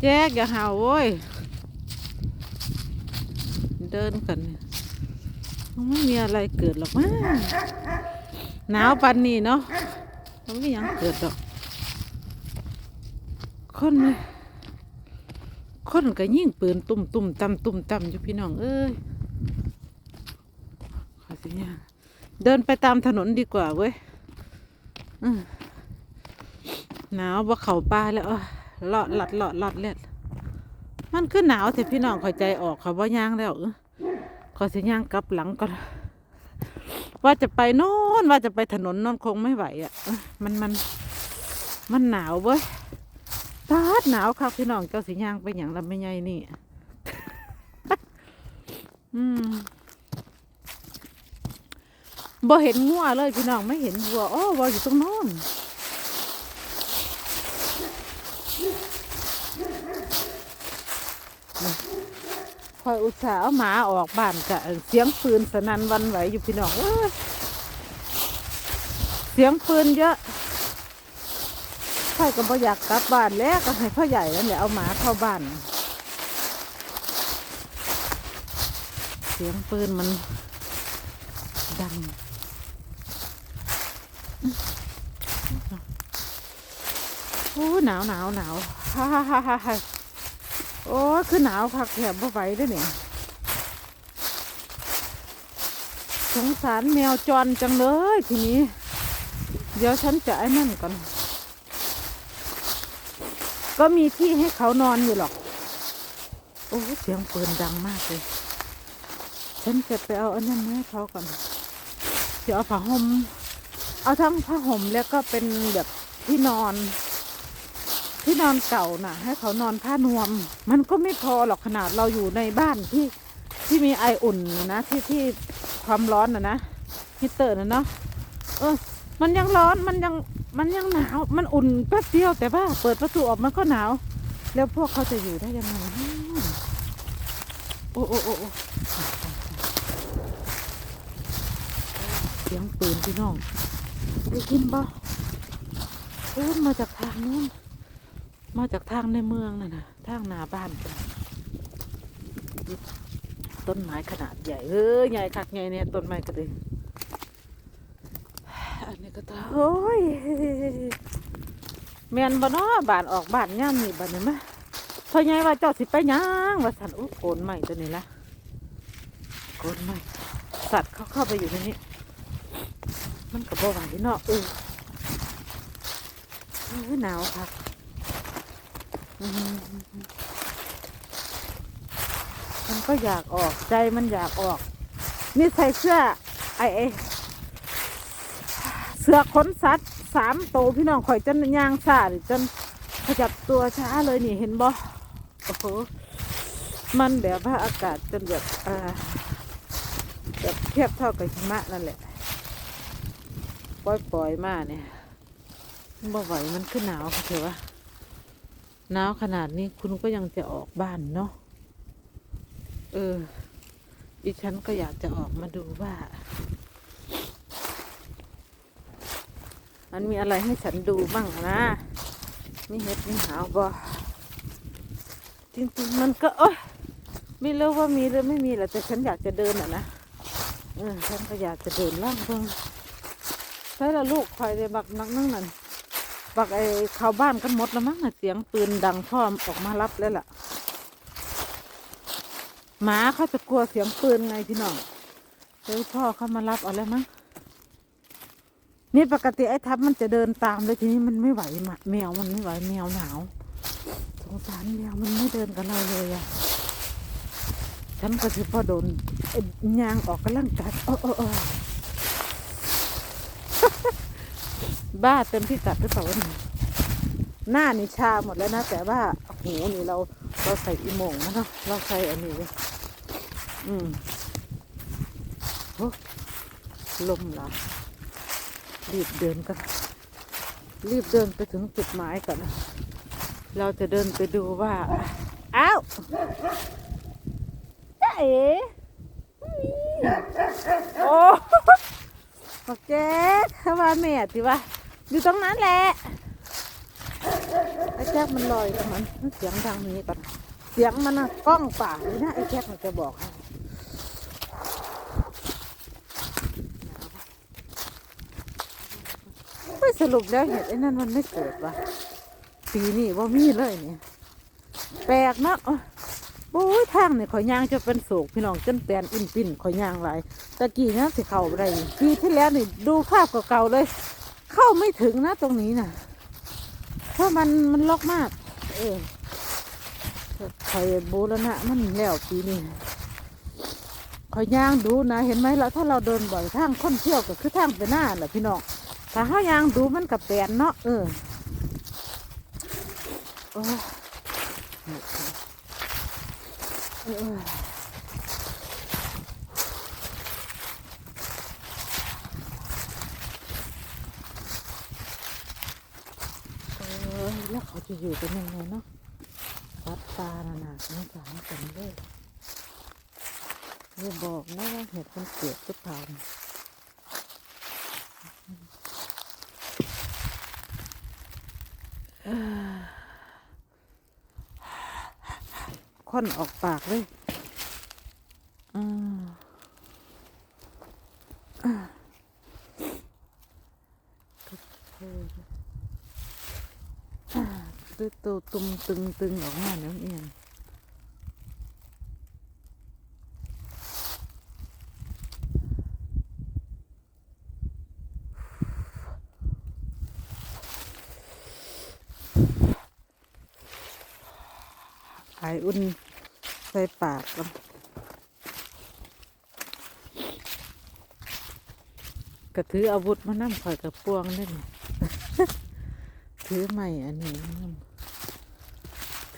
แจ๊กอย่าเห่าโว้ย เดินกันไม่มีอะไรเกิดหรอกมั้งหนาวปันนี้เนาะมันไม่ยังเกิดหรอก คนเลยคนก็ยิ่งปืนตุ่มตุ่มตำตุ่มตำอยู่พี่น้องเอ้ยขอสิเนี่ยเดินไปตามถนนดีกว่าเว้ยหนาวว่าเขาป่าแล้วอ้ย เลาะลัดเลาะลัดเล็ดมันคือหนาวแต่พี่น้องเขอใจออกเขาว่าย่างแล้วเออขอสิย่างกลับหลังก่อนว่าจะไปโน่นว่าจะไปถนนโน่นคงไม่ไหวอะมันมันมันหนาวเว้ยตาดหนาวครับพี่น้องเจ้าสีย่างไปอย่างลำไม่ใหญ่นี่อืมบ่เห็นงัวเลยพี่น้องไม่เห็นวัวอ้อวัวอยู่ตรงโน้น คอยอุตส่าห์เอาหมาออกบ้านกะเสียงปืนสนั่นวันไหวอยู่พี่น้องเสียงปืนเยอะพ่อก็บ่อยากกลับบ้านแล้วก็ให้พ่อใหญ่นั่นแหละเอาหมาเข้าบ้าน เสียงปืนมันดังโอ้หนาวหนาวหนาวฮ่าฮ่าฮ่าฮ่า โอ้คือหนาวคักแถบบ่ไหวด้วยเนี่ยสงสารแมวจรจังเลยทีนี้ เดี๋ยวฉันจะไอ้นั่นก่อน ก็มีที่ให้เขานอนอยู่หรอก โอ้เสียงปืนดังมากเลย ฉันจะไปเอาอันนั้นมาให้เขาก่อนเดี๋ยวเอาผ้าห่มเอาทั้งผ้าห่มแล้วก็เป็นแบบที่นอน ที่นอนเก่าน่ะ ให้เขานอนผ้านวม มันก็ไม่พอหรอกขนาดเราอยู่ในบ้านที่ที่มีไออุ่นนะที่ที่ความร้อนนะนะฮีเตอร์นะเนาะเออ มันยังร้อนมันยังมันยังหนาว มันอุ่นแป๊บเดียวแต่ว่าเปิดประตูออกมันก็หนาว แล้วพวกเขาจะอยู่ได้ยังไงโอ้โอ้โอ้เสียงปืนพี่น้องได้ยินปะเออมาจากทางนู้น มาจากทางในเมืองน่ะนะทางนาบ้าน ต้นไม้ขนาดใหญ่เออใหญ่คักใหญ่เนี่ยต้นไม้ก็เลยอันนี้ก็ตาโอ้ยแมนบ่นาะบ้านออกบ้านย่ามนี่บ้านนี่มะพ่อใหญ่ว่าเจ้าสิไปหยังว่าสันอุ้โกนใหม่ตัวนี้ละโกนใหม่สัตว์เขาเข้าไปอยู่ในนี้ มันก็บ่ไหวเนาะเออเอหนาวครับ มันก็อยากออกใจมันอยากออก นี่ใส่เสื้อไอเอเสื้อขนสัตว์สามโตพี่น้องข่อยจนยางซาดิจนขยับตัวช้าเลยนี่เห็นบ่โอ้โหมันแบบว่าอากาศจนแบบอ่าแบบเทียบเท่ากับหิมะนั่นแหละปล่อยปล่อยๆมาเนี่ยบ่ไหวมันขึ้นหนาวค่ะเถอะวะ หนาวขนาดนี้คุณก็ยังจะออกบ้านเนาะ เออ ดิฉันก็อยากจะออกมาดูว่า มันมีอะไรให้ฉันดูบ้างนะมีเห็ดมีหาวบ่จริงๆมันก็เอ้ยไม่รู้ว่ามีหรือไม่มีแหละแต่ฉันอยากจะเดินอะนะเออฉันก็อยากจะเดินล่างเพิ่งใช่ละลูกคอยเลยบักนักนั่งนั่น บักไอ้เข้าบ้านกันหมดแล้วมั้งเสียงปืนดังพ่อออกมารับแล้วล่ะหมาเขาจะกลัวเสียงปืนไงพี่น้องเดี๋ยวพ่อเขามารับเอาแล้วมั้งนี่ปกติไอ้ทับมันจะเดินตามเลยทีนี้มันไม่ไหวหมาแมวมันไม่ไหวแมวหนาวสงสารแมวมันไม่เดินกับเราเลยอะฉันก็คือพอโดนยางออกกำลังกายโอ้โอ้โอ้ บ้าเต็มที่กัดหรือเปล่าวะนี่หน้านี่ชาหมดแล้วนะ แต่ว่าหูนี่เราเราใส่อีโมงนะเนาะเราใส่อันนี้อืมโอ้ลมเหรอรีบเดินกัน รีบเดินไปถึงจุดหมายก่อนนะเราจะเดินไปดูว่าอ้าวจ้าเอ๋โอ้บอเจ๊ถ้าว่าแม่ติว่า อยู่ตรงนั้นแหละไอ้แจ็คมันลอยตรงนั้นเสียงดังนี้ก่อนเสียงมันนะกล้องป่าเลยนะไอ้แจ็คมันจะบอกให้สรุปแล้วเห็ดไอ้นั่นมันไม่เกิดว่ะปีนี้ว่ามีเลยเนี่ย แปลกเนาะโอ้ยทางเนี่ยขอยยางจะเป็นโศกพี่น้องจนแปลนอินปินขอยยางหลายตะกี้นะสิเขาอะไรปีที่แล้วนี่ดูภาพเก่าๆเลย เข้าไม่ถึงนะตรงนี้น่ะ เพราะมันมันล็อกมาก เออคอยบูรณะมันแล้วปีนี้คอยย่างดูนะเห็นไหมเราถ้าเราเดินบ่อยทางค้นเที่ยวก็คือทางไปหน้าแหละพี่น้องถ้าเขายางดูมันกับแปนเนาะเออโอ้ยเอออ แล้วเขาจะอยู่กันยังไงเนาะวัดตาน่ะนะสงสารจังเลยอย่าบอกนะว่าเหตุมันเกิดหรือเปล่าเนี่ยเอ้อค่อนออกปากเลย อืมอ่าอ่า ตัวตตุมตึงตึงออกมาแล้วเอียงไออุ่นใส่ปากก่อนก็ถืออาวุธมานั่งคอยกับปวงได้ไหมถือไม้อันนี้นั่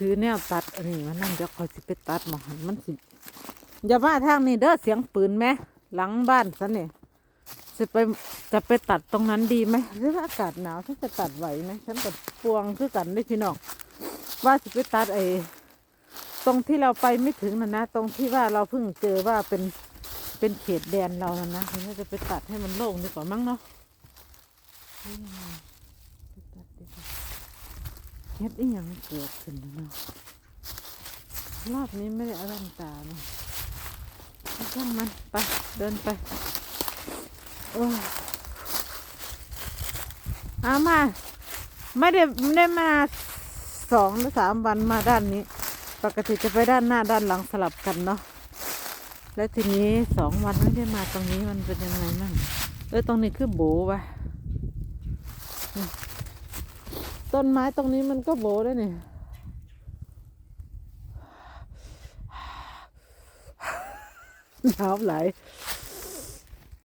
ถือแนวตัดอันนี้มานั่งเดี๋ยวคอยสิไปตัดหมอหันมันสิอย่ามาทางนี้เด้อเสียงปืนไหมหลังบ้านซะเนี่ยจะไปจะไปตัดตรงนั้นดีไหมหรือว่าอากาศหนาวฉันจะตัดไหวไหมฉันกับปวงคือกันได้พี่น้องว่าสิไปตัดไอ้ตรงที่เราไปไม่ถึงนะนะ ตรงที่ว่าเราเพิ่งเจอว่าเป็นเป็นเขตแดนเรานะนะเราจะไปตัดให้มันโล่งดีกว่ามั้งเนาะเฮ้ยยังไงไปตัดดีกว่า เฮ็ดอีหยังเกิดขึ้นนเนาะรอบนี้ไม่ได้อลังตาเนาะเอาช่างมันไปเดินไปโอ้ยเอามา ไม่ได้ไม่ได้มาสองหรือสามวันมาด้านนี้ ปกติจะไปด้านหน้าด้านหลังสลับกันเนาะแล้วทีนี้สองวันไม่ได้มาตรงนี้มันเป็นยังไงมั่งเออตรงนี้คือโบวะนี่ ต้นไม้ตรงนี้มันก็โบด้วนี่น้ำไหล